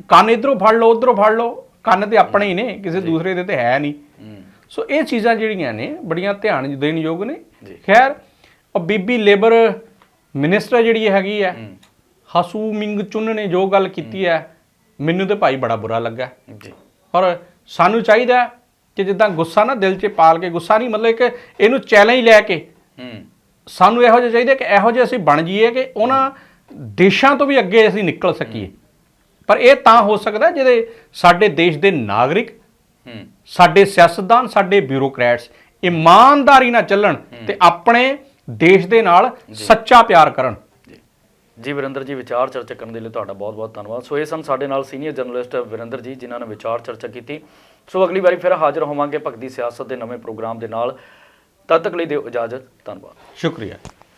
ਕੰਨ ਇਧਰੋਂ ਫੜ ਲਓ ਉਧਰੋਂ ਫੜ ਲਓ। ਕੰਨ ਤੇ ਆਪਣੇ ਹੀ ਨੇ ਕਿਸੇ ਦੂਸਰੇ ਦੇ ਤੇ ਹੈ ਨਹੀਂ। ਸੋ ਇਹ ਚੀਜ਼ਾਂ ਜਿਹੜੀਆਂ ਨੇ ਬੜੀਆਂ ਧਿਆਨ ਦੇਣ ਯੋਗ ਨੇ। ਖੈਰ ਉਹ ਬੀਬੀ ਲੇਬਰ ਮਿਨਿਸਟਰ ਜਿਹੜੀ ਹੈਗੀ ਹੈ ਹਸੂ ਮਿੰਗ ਚੁੰਨ ਨੇ ਜੋ ਗੱਲ ਕੀਤੀ ਹੈ ਮੈਨੂੰ ਤੇ ਭਾਈ ਬੜਾ ਬੁਰਾ ਲੱਗਾ। ਜੀ। ਔਰ ਸਾਨੂੰ ਚਾਹੀਦਾ ਕਿ ਜਿੱਦਾਂ ਗੁੱਸਾ ਨਾ ਦਿਲ 'ਚ ਪਾਲ ਕੇ ਗੁੱਸਾ ਨਹੀਂ ਮਤਲਬ ਕਿ ਇਹਨੂੰ ਚੈਲੰਜ ਲੈ ਕੇ। ਸਾਨੂੰ ਇਹੋ ਜਿਹਾ ਚਾਹੀਦਾ ਕਿ ਇਹੋ ਜਿਹੇ ਅਸੀਂ ਬਣ ਜਾਈਏ ਕਿ ਉਹਨਾਂ ਦੇਸ਼ਾਂ ਤੋਂ ਵੀ ਅੱਗੇ ਅਸੀਂ ਨਿਕਲ ਸਕੀਏ। ਪਰ ਇਹ ਤਾਂ ਹੋ ਸਕਦਾ ਜਿਹਦੇ ਸਾਡੇ ਦੇਸ਼ ਦੇ ਨਾਗਰਿਕ ਸਾਡੇ ਸਿਆਸਤਦਾਨ ਸਾਡੇ ਬਿਊਰੋਕਰੈਟਸ ਇਮਾਨਦਾਰੀ ਨਾਲ ਚੱਲਣ ਤੇ ਆਪਣੇ ਦੇਸ਼ ਦੇ ਨਾਲ ਸੱਚਾ ਪਿਆਰ ਕਰਨ। ਜੀ। ਜੀ ਵਿਰਿੰਦਰ ਜੀ ਵਿਚਾਰ ਚਰਚਾ ਕਰਨ ਦੇ ਲਈ ਤੁਹਾਡਾ ਬਹੁਤ ਬਹੁਤ ਧੰਨਵਾਦ। ਸੋ ਇਹ ਸਨ ਸਾਡੇ ਨਾਲ ਸੀਨੀਅਰ ਜਰਨਲਿਸਟ ਵਿਰਿੰਦਰ ਜੀ ਜਿਨ੍ਹਾਂ ਨੇ ਵਿਚਾਰ ਚਰਚਾ ਕੀਤੀ। ਸੋ ਅਗਲੀ ਵਾਰੀ ਫਿਰ ਹਾਜ਼ਰ ਹੋਵਾਂਗੇ ਭਗਤੀ ਸਿਆਸਤ ਦੇ ਨਵੇਂ ਪ੍ਰੋਗਰਾਮ ਦੇ ਨਾਲ। ਤਦ ਤੱਕ ਲਈ ਦਿਓ ਇਜਾਜ਼ਤ। ਧੰਨਵਾਦ। ਸ਼ੁਕਰੀਆ।